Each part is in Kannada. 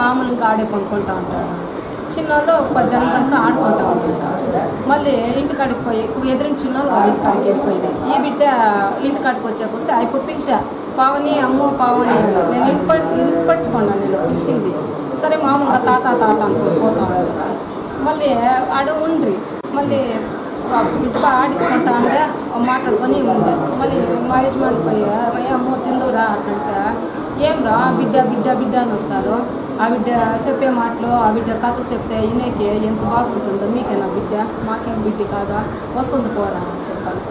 మామూలుగా ఆడే కొనుక్కుంటా ఉంటాడు చిన్నోళ్ళు ఒక జనం దాకా ఆడుకుంటా ఉంటారు. మళ్ళీ ఇంటికాడికి పోయి ఎదురిన చిన్నోళ్ళు వాళ్ళ ఇంటికాడికి వెళ్ళిపోయినాయి. ఈ బిడ్డ ఇంటికాడికి వచ్చాక వస్తే అవి పిలిచా పావని అమ్మో పావని అని నేను ఇంపడి ఇంపడుచుకున్నాను నేను పిలిచింది. సరే మామూలుగా తాత తాత అనుకుని పోతా ఉన్నాను మళ్ళీ ఆడ ఉండ్రి. మళ్ళీ ఆ బిడ్డ ఆడించుకుంటా అంటే మాట్లాడుకొని ఉండే. మళ్ళీ మా యజమాని పోయి అమ్మో తిందురా అట్లంటే ఏం రా బిడ్డ బిడ్డ బిడ్డ అని వస్తారు. ఆ బిడ్డ చెప్పే మాటలు ఆ బిడ్డ కథలు చెప్తే ఇనేకి ఎంత బాగుంటుందో మీకేనా బిడ్డ? మాకేం బిడ్డ కాదా? వస్తుంది పోరా అని చెప్పాను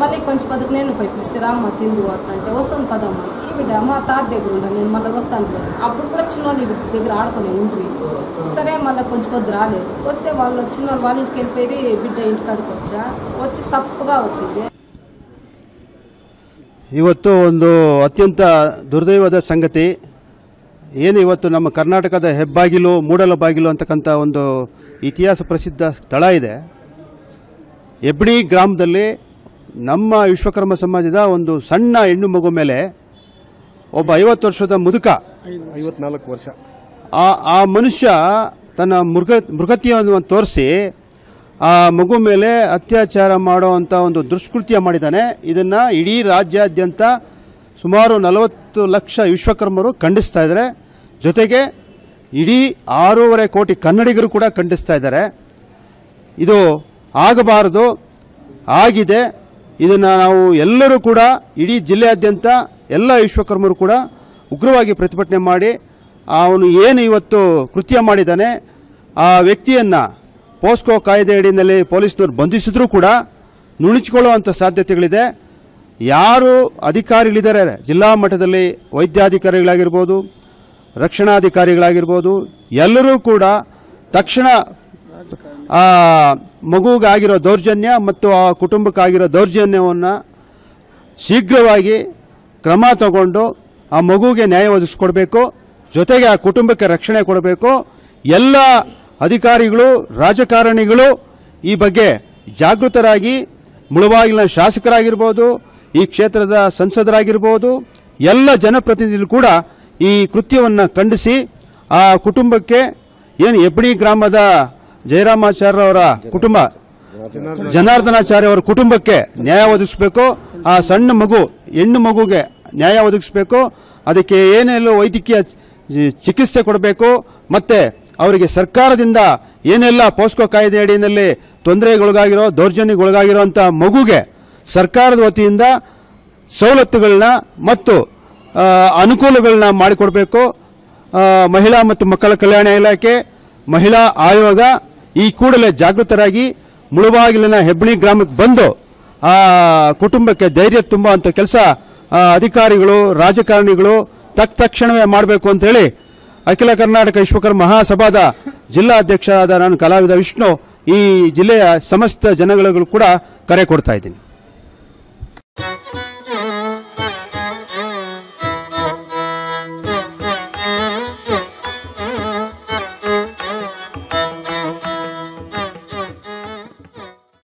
మళ్ళీ కొంచెం పదకు నేను పోయి పిలిస్తే రామ్మ తిందు అంటే వస్తుంది పదమ్మ. ఈ బిడ్డ మా తాత దగ్గర ఉండ నేను మళ్ళీ వస్తాను అప్పుడు కూడా చిన్నోళ్ళు ఈ బిడ్డ దగ్గర ఆడుకునే ఉండ్రి. సరే మళ్ళీ కొంచెం కొద్ది రాలేదు. వస్తే వాళ్ళు చిన్నోళ్ళు వాళ్ళ ఇంటికి వెళ్ళిపోయి బిడ్డ ఇంటికాడికి వచ్చా. వచ్చి సప్పుగా వచ్చింది. ಇವತ್ತು ಒಂದು ಅತ್ಯಂತ ದುರ್ದೈವದ ಸಂಗತಿ. ಏನು ಇವತ್ತು ನಮ್ಮ ಕರ್ನಾಟಕದ ಹೆಬ್ಬಾಗಿಲು ಮೂಡಲ ಬಾಗಿಲು ಅಂತಕ್ಕಂಥ ಒಂದು ಇತಿಹಾಸ ಪ್ರಸಿದ್ಧ ಸ್ಥಳ ಇದೆ. ಎಬ್ಡಿ ಗ್ರಾಮದಲ್ಲಿ ನಮ್ಮ ವಿಶ್ವಕರ್ಮ ಸಮಾಜದ ಒಂದು ಸಣ್ಣ ಹೆಣ್ಣು ಮಗು ಮೇಲೆ ಒಬ್ಬ ಐವತ್ತು ವರ್ಷದ ಮುದುಕ ಐವತ್ನಾಲ್ಕು ವರ್ಷ. ಆ ಆ ಮನುಷ್ಯ ತನ್ನ ಮೃಗ ಮೃಗತಿಯನ್ನು ತೋರಿಸಿ ಆ ಮಗು ಮೇಲೆ ಅತ್ಯಾಚಾರ ಮಾಡುವಂಥ ಒಂದು ದುಷ್ಕೃತ್ಯ ಮಾಡಿದ್ದಾನೆ. ಇದನ್ನು ಇಡೀ ರಾಜ್ಯಾದ್ಯಂತ ಸುಮಾರು ನಲವತ್ತು ಲಕ್ಷ ವಿಶ್ವಕರ್ಮರು ಖಂಡಿಸ್ತಾ ಇದ್ದಾರೆ. ಜೊತೆಗೆ ಇಡೀ ಆರೂವರೆ ಕೋಟಿ ಕನ್ನಡಿಗರು ಕೂಡ ಖಂಡಿಸ್ತಾ ಇದ್ದಾರೆ. ಇದು ಆಗಬಾರದು, ಆಗಿದೆ. ಇದನ್ನು ನಾವು ಎಲ್ಲರೂ ಕೂಡ, ಇಡೀ ಜಿಲ್ಲೆಯಾದ್ಯಂತ ಎಲ್ಲ ವಿಶ್ವಕರ್ಮರು ಕೂಡ ಉಗ್ರವಾಗಿ ಪ್ರತಿಭಟನೆ ಮಾಡಿ, ಅವನು ಏನು ಇವತ್ತು ಕೃತ್ಯ ಮಾಡಿದ್ದಾನೆ, ಆ ವ್ಯಕ್ತಿಯನ್ನು ಪೋಸ್ಕೋ ಕಾಯ್ದೆ ಅಡಿಯಲ್ಲಿ ಪೊಲೀಸ್ನವರು ಬಂಧಿಸಿದ್ರೂ ಕೂಡ ನುಣುಚಿಕೊಳ್ಳುವಂಥ ಸಾಧ್ಯತೆಗಳಿದೆ. ಯಾರು ಅಧಿಕಾರಿಗಳಿದ್ದಾರೆ? ಜಿಲ್ಲಾ ಮಟ್ಟದಲ್ಲಿ ವೈದ್ಯಾಧಿಕಾರಿಗಳಾಗಿರ್ಬೋದು, ರಕ್ಷಣಾಧಿಕಾರಿಗಳಾಗಿರ್ಬೋದು, ಎಲ್ಲರೂ ಕೂಡ ತಕ್ಷಣ ಮಗುಗಾಗಿರೋ ದೌರ್ಜನ್ಯ ಮತ್ತು ಆ ಕುಟುಂಬಕ್ಕಾಗಿರೋ ದೌರ್ಜನ್ಯವನ್ನು ಶೀಘ್ರವಾಗಿ ಕ್ರಮ ತಗೊಂಡು ಆ ಮಗುಗೆ ನ್ಯಾಯ ಒದಗಿಸ್ಕೊಡ್ಬೇಕು. ಜೊತೆಗೆ ಆ ಕುಟುಂಬಕ್ಕೆ ರಕ್ಷಣೆ ಕೊಡಬೇಕು. ಎಲ್ಲ ಅಧಿಕಾರಿಗಳು, ರಾಜಕಾರಣಿಗಳು ಈ ಬಗ್ಗೆ ಜಾಗೃತರಾಗಿ, ಮುಳುಬಾಗಿಲಿನ ಶಾಸಕರಾಗಿರ್ಬೋದು, ಈ ಕ್ಷೇತ್ರದ ಸಂಸದರಾಗಿರ್ಬೋದು, ಎಲ್ಲ ಜನಪ್ರತಿನಿಧಿಗಳು ಕೂಡ ಈ ಕೃತ್ಯವನ್ನು ಖಂಡಿಸಿ, ಆ ಕುಟುಂಬಕ್ಕೆ ಏನು ಹೆಬ್ಣಿ ಗ್ರಾಮದ ಅವರ ಕುಟುಂಬ, ಜನಾರ್ದನಾಚಾರ್ಯ ಅವರ ಕುಟುಂಬಕ್ಕೆ ನ್ಯಾಯ ಒದಗಿಸಬೇಕು, ಆ ಸಣ್ಣ ಮಗು, ಹೆಣ್ಣು ಮಗುಗೆ ನ್ಯಾಯ ಒದಗಿಸಬೇಕು, ಅದಕ್ಕೆ ಏನೆಲ್ಲೋ ವೈದ್ಯಕೀಯ ಚಿಕಿತ್ಸೆ ಕೊಡಬೇಕು, ಮತ್ತೆ ಅವರಿಗೆ ಸರ್ಕಾರದಿಂದ ಏನೆಲ್ಲ ಪೋಸ್ಕೋ ಕಾಯ್ದೆ ಅಡಿಯಲ್ಲಿ ತೊಂದರೆಗೊಳಗಾಗಿರೋ ದೌರ್ಜನ್ಯಗೊಳಗಾಗಿರೋ ಅಂಥ ಮಗುಗೆ ಸರ್ಕಾರದ ವತಿಯಿಂದ ಸವಲತ್ತುಗಳನ್ನ ಮತ್ತು ಅನುಕೂಲಗಳನ್ನ ಮಾಡಿಕೊಡಬೇಕು. ಮಹಿಳಾ ಮತ್ತು ಮಕ್ಕಳ ಕಲ್ಯಾಣ ಇಲಾಖೆ, ಮಹಿಳಾ ಆಯೋಗ ಈ ಕೂಡಲೇ ಜಾಗೃತರಾಗಿ ಮುಳುಬಾಗಿಲಿನ ಹೆಬ್ಬಣಿ ಗ್ರಾಮಕ್ಕೆ ಬಂದು, ಆ, ಕುಟುಂಬಕ್ಕೆ ಧೈರ್ಯ ತುಂಬುವಂಥ ಕೆಲಸ ಅಧಿಕಾರಿಗಳು, ರಾಜಕಾರಣಿಗಳು ತಕ್ಕ ತಕ್ಷಣವೇ ಮಾಡಬೇಕು ಅಂತೇಳಿ ಅಖಿಲ ಕರ್ನಾಟಕ ವಿಶ್ವಕರ್ಮ ಮಹಾಸಭಾದ ಜಿಲ್ಲಾ ಅಧ್ಯಕ್ಷರಾದ ನಾನು ಕಲಾವಿದ ವಿಷ್ಣು ಈ ಜಿಲ್ಲೆಯ ಸಮಸ್ತ ಜನಗಳಿಗೂ ಕೂಡ ಕರೆ ಕೊಡ್ತಾ ಇದ್ದೀನಿ.